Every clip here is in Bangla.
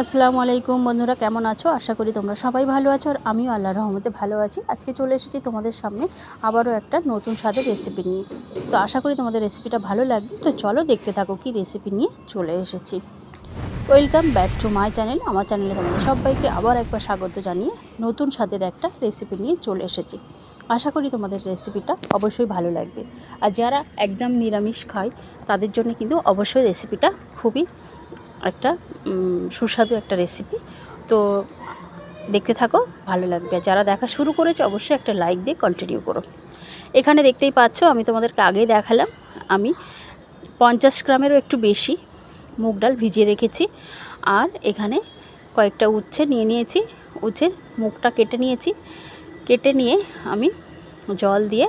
আসসালামু আলাইকুম বন্ধুরা, কেমন আছো? আশা করি তোমরা সবাই ভালো আছো আর আমিও আল্লাহ রহমতে ভালো আছি। আজকে চলে এসেছি তোমাদের সামনে আবারও একটা নতুন স্বাদের রেসিপি নিয়ে। তো আশা করি তোমাদের রেসিপিটা ভালো লাগবে। তো চলো দেখতে থাকো কি রেসিপি নিয়ে চলে এসেছি। Welcome back to my channel আমার চ্যানেলে তোমাদের সবাইকে আবার একবার স্বাগত জানিয়ে নতুন স্বাদের একটা রেসিপি নিয়ে চলে এসেছি। আশা করি তোমাদের রেসিপিটা অবশ্যই ভালো লাগবে। আর যারা একদম নিরামিষ খায়, তাদের জন্য কিন্তু অবশ্যই রেসিপিটা খুবই একটা সুস্বাদু একটা রেসিপি তো দেখতে থাকো, ভালো লাগবে। যারা দেখা শুরু করেছে, অবশ্যই একটা লাইক দিয়ে কন্টিনিউ করো। এখানে দেখতেই পাচ্ছ, আমি তোমাদেরকে আগেই দেখালাম। আমি পঞ্চাশ গ্রামেরও একটু বেশি মুগ ডাল ভিজিয়ে রেখেছি। আর এখানে কয়েকটা উচ্ছে নিয়ে নিয়েছি। উচ্ছের মুখটা কেটে নিয়েছি। কেটে নিয়ে আমি জল দিয়ে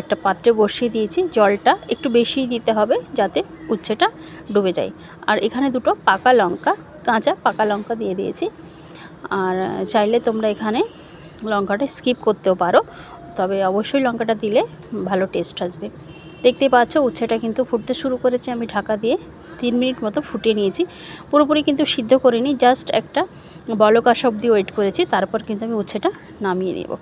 একটা পাত্রে বসিয়ে দিয়েছি, জলটা একটু বেশি দিতে হবে যাতে উচ্ছেটা ডুবে যায়। আর এখানে দুটো পাকা লঙ্কা, কাঁচা পাকা লঙ্কা দিয়ে দিয়েছি। আর চাইলে তোমরা এখানে লঙ্কাটা স্কিপ করতেও পারো, তবে অবশ্যই লঙ্কাটা দিলে ভালো টেস্ট আসবে। দেখতেই পাচ্ছ, উচ্ছেটা কিন্তু ফুটতে শুরু করেছে। আমি ঢাকা দিয়ে তিন মিনিট মতো ফুটিয়ে নিয়েছি। পুরোপুরি কিন্তু সিদ্ধ করিনি, জাস্ট একটা বলক আসা অবধি ওয়েট করেছি, তারপর কিন্তু আমি উচ্ছেটা নামিয়ে নেব।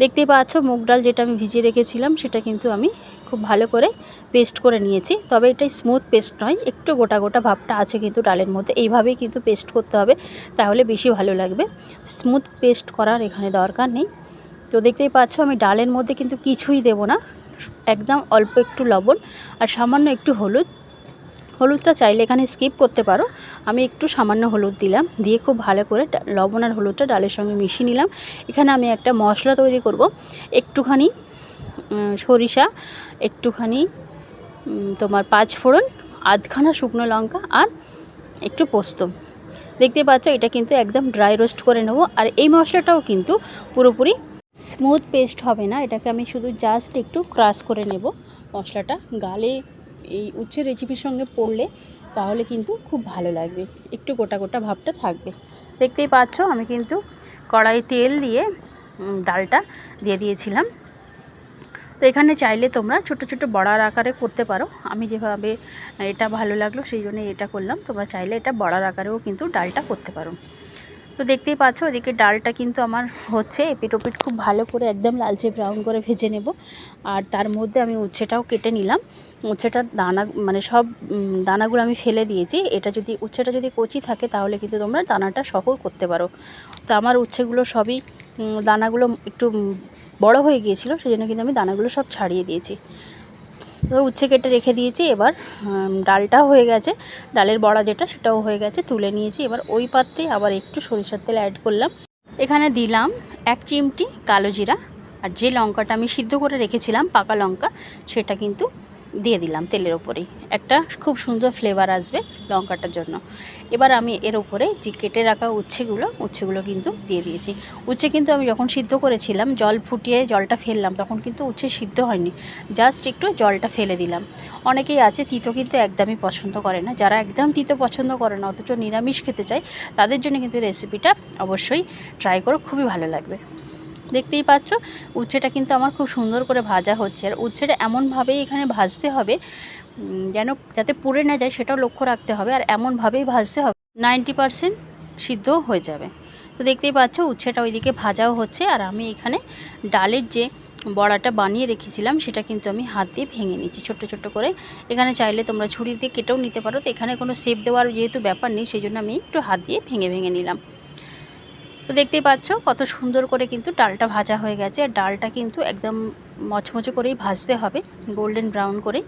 দেখতেই পাচ্ছ, মুগ ডাল যেটা আমি ভিজিয়ে রেখেছিলাম, সেটা কিন্তু আমি খুব ভালো করে পেস্ট করে নিয়েছি। তবে এটা স্মুথ পেস্ট নয়, একটু গোটা গোটা ভাবটা আছে কিন্তু ডালের মধ্যে। এইভাবেই কিন্তু পেস্ট করতে হবে, তাহলে বেশি ভালো লাগবে। স্মুথ পেস্ট করার এখানে দরকার নেই। তো দেখতেই পাচ্ছ, আমি ডালের মধ্যে কিন্তু কিছুই দেব না, একদম অল্প একটু লবণ আর সামান্য একটু হলুদ। হলুদটা চাইলে এখানে স্কিপ করতে পারো। আমি একটু সামান্য হলুদ দিলাম, দিয়ে খুব ভালো করে লবণ আর হলুদটা ডালের সঙ্গে মিশিয়ে নিলাম। এখানে আমি একটা মশলা তৈরি করব, একটুখানি সরিষা, একটুখানি তোমার পাঁচ ফোড়ন, আধখানা শুকনো লঙ্কা আর একটু পোস্ত। দেখতে পাচ্ছ এটা কিন্তু একদম ড্রাই রোস্ট করে নেব, আর এই মশলাটাও কিন্তু পুরোপুরি স্মুথ পেস্ট হবে না। এটাকে আমি শুধু জাস্ট একটু ক্রাশ করে নেব মশলাটা। গালে এই উচ্ছে রেসিপির সঙ্গে পড়লে তাহলে কিন্তু খুব ভালো লাগবে। একটু গোটা গোটা ভাবটা থাকবে। দেখতেই পাচ্ছ, আমি কিন্তু কড়াই তেল দিয়ে ডালটা দিয়ে দিয়েছিলাম। তো এখানে চাইলে তোমরা ছোট ছোট বড়ার আকারে করতে পারো। আমি যেভাবে এটা ভালো লাগল, সেই জন্য এটা করলাম। তোমরা চাইলে এটা বড়ার আকারেও কিন্তু ডালটা করতে পারো। তো দেখতেই পাচ্ছ ওদিকে ডালটা কিন্তু আমার হচ্ছে। এপিট ওপিট খুব ভালো করে একদম লালচে ব্রাউন করে ভেজে নেব। আর তার মধ্যে আমি উচ্ছেটাও কেটে নিলাম। উচ্ছেটার দানা মানে সব দানাগুলো আমি ফেলে দিয়েছি। এটা যদি, উচ্ছেটা যদি কচি থাকে, তাহলে কিন্তু তোমরা দানাটা সহ করতে পারো। তো আমার উচ্ছেগুলো সবই দানাগুলো একটু বড় হয়ে গিয়েছিল সেই জন্য কিন্তু আমি দানাগুলো সব ছাড়িয়ে দিয়েছি। তো উচ্ছে কেটে রেখে দিয়েছি, এবার ডালটা ডালটাও হয়ে গেছে। ডালের বড়া যেটা, সেটাও হয়ে গেছে, তুলে নিয়েছি। এবার ওই পাত্রে আবার একটু সরিষার তেল অ্যাড করলাম। এখানে দিলাম এক চিমটি কালো জিরা, আর যে লঙ্কাটা আমি সিদ্ধ করে রেখেছিলাম, পাকা লঙ্কা, সেটা কিন্তু দিয়ে দিলাম তেলের ওপরেই একটা খুব সুন্দর ফ্লেভার আসবে লঙ্কাটার জন্য। এবার আমি এর ওপরে যে কেটে রাখা উচ্ছেগুলো উচ্ছেগুলো কিন্তু দিয়ে দিয়েছি। উচ্ছে কিন্তু আমি যখন সিদ্ধ করেছিলাম, জল ফুটিয়ে জলটা ফেললাম, তখন কিন্তু উচ্ছে সিদ্ধ হয়নি। জাস্ট একটু জলটা ফেলে দিলাম। অনেকেই আছে, তিতো কিন্তু একদমই পছন্দ করে না। যারা একদম তিতো পছন্দ করে না, অথচ নিরামিষ খেতে চায়, তাদের জন্য কিন্তু রেসিপিটা অবশ্যই ট্রাই করো, খুবই ভালো লাগবে। দেখতেই পাচ্ছ, উচ্ছেটা কিন্তু আমার খুব সুন্দর করে ভাজা হচ্ছে। আর উচ্ছেটা এমনভাবেই এখানে ভাজতে হবে যেন, যাতে পুড়ে না যায় সেটাও লক্ষ্য রাখতে হবে। আর এমনভাবেই ভাজতে হবে, নাইনটি পারসেন্ট সিদ্ধ হয়ে যাবে। তো দেখতেই পাচ্ছ, উচ্ছেটা ওইদিকে ভাজাও হচ্ছে। আর আমি এখানে ডালের যে বড়াটা বানিয়ে রেখেছিলাম, সেটা কিন্তু আমি হাত দিয়ে ভেঙে নিচ্ছি ছোট্ট ছোট্ট করে। এখানে চাইলে তোমরা ছুরি দিয়ে কেটেও নিতে পারো। তো এখানে কোনো শেপ দেওয়ার যেহেতু ব্যাপার নেই, সেই জন্য আমি একটু হাত দিয়ে ভেঙে ভেঙে নিলাম। তো দেখতেই পাচ্ছ কত সুন্দর করে কিন্তু ডালটা ভাজা হয়ে গেছে। আর ডালটা কিন্তু একদম মচমচে করেই ভাজতে হবে গোল্ডেন ব্রাউন করে।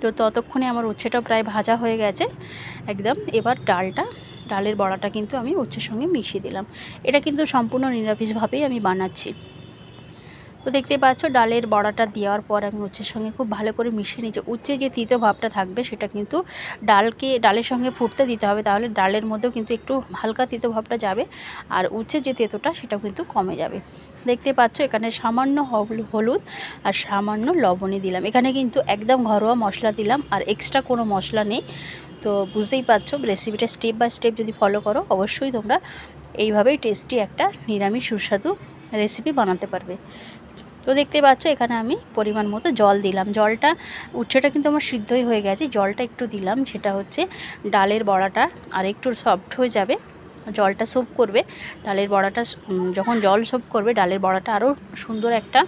তো ততক্ষণে আমার উচ্ছেটা প্রায় ভাজা হয়ে গেছে, একদম। এবার ডালটা, ডালের বড়াটা কিন্তু আমি উচ্ছের সঙ্গে মিশিয়ে দিলাম। এটা কিন্তু সম্পূর্ণ নিরামিষভাবেই আমি বানাচ্ছি। তো দেখতেই পাচ্ছ, ডালের বড়াটা দেওয়ার পর আমি উচ্ছের সঙ্গে খুব ভালো করে মিশিয়ে নিচ্ছি উচ্ছে যে তিতো ভাবটা থাকবে, সেটা কিন্তু ডালকে, ডালের সঙ্গে ফুটতে দিতে হবে। তাহলে ডালের মধ্যেও কিন্তু একটু হালকা তিতো ভাবটা যাবে আর উচ্ছের যে তেতোটা, সেটাও কিন্তু কমে যাবে। দেখতে পাচ্ছ, এখানে সামান্য হল- হলুদ আর সামান্য লবণই দিলাম। এখানে কিন্তু একদম ঘরোয়া মশলা দিলাম আর এক্সট্রা কোনো মশলা নেই। তো বুঝতেই পারছ রেসিপিটা স্টেপ বাই স্টেপ যদি ফলো করো, অবশ্যই তোমরা এইভাবেই টেস্টি একটা নিরামিষ সুস্বাদু রেসিপি বানাতে পারবে। তো দেখতে পাচ্ছ, এখানে আমি পরিমাণ মতো জল দিলাম। জলটা, উচ্ছেটা কিন্তু আমার সিদ্ধই হয়ে গেছে। জলটা একটু দিলাম, সেটা হচ্ছে ডালের বড়াটা আর একটু সফট হয়ে যাবে। জলটা সোপ করবে, ডালের বড়াটা যখন জল সোপ করবে, ডালের বড়াটা আরও সুন্দর একটা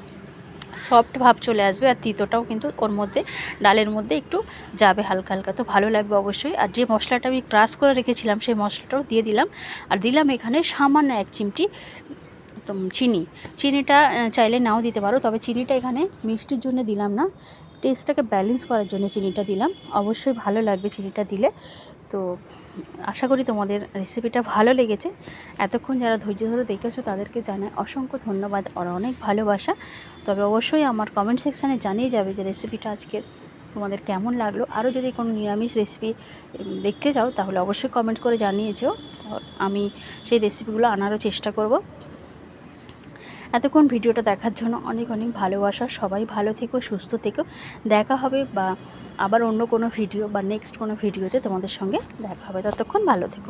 সফট ভাব চলে আসবে আর তিতোটাও কিন্তু ওর মধ্যে, ডালের মধ্যে একটু যাবে হালকা হালকা। তো ভালো লাগবে অবশ্যই। আর যে মশলাটা আমি ক্রাশ করে রেখেছিলাম, সেই মশলাটাও দিয়ে দিলাম। আর দিলাম এখানে সামান্য এক চিমটি চিনি। চিনিটা চাইলে নাও দিতে পারো, তবে চিনিটা এখানে মিষ্টির জন্য দিলাম না। টেস্টটাকে ব্যালেন্স করার জন্য চিনিটা দিলাম। অবশ্যই ভালো লাগবে চিনিটা দিলে। তো আশা করি তোমাদের রেসিপিটা ভালো লেগেছে। এতক্ষণ যারা ধৈর্য ধরে দেখেছ, তাদেরকে জানায় অসংখ্য ধন্যবাদ। আর অনেক ভালোবাসা। তবে অবশ্যই আমার কমেন্ট সেকশানে জানিয়ে যাবে যে রেসিপিটা আজকে তোমাদের কেমন লাগল। আরও যদি কোনো নিরামিষ রেসিপি দেখতে চাও, তাহলে অবশ্যই কমেন্ট করে জানিয়ে যেও। তো আমি সেই রেসিপিগুলো আনারও চেষ্টা করব। এতক্ষণ ভিডিওটা দেখার জন্য অনেক অনেক ভালোবাসা। সবাই ভালো থেকো, সুস্থ থেকো। দেখা হবে বা আবার অন্য কোনো ভিডিও বা নেক্সট কোনো ভিডিওতে তোমাদের সঙ্গে দেখা হবে। ততক্ষণ ভালো থেকো।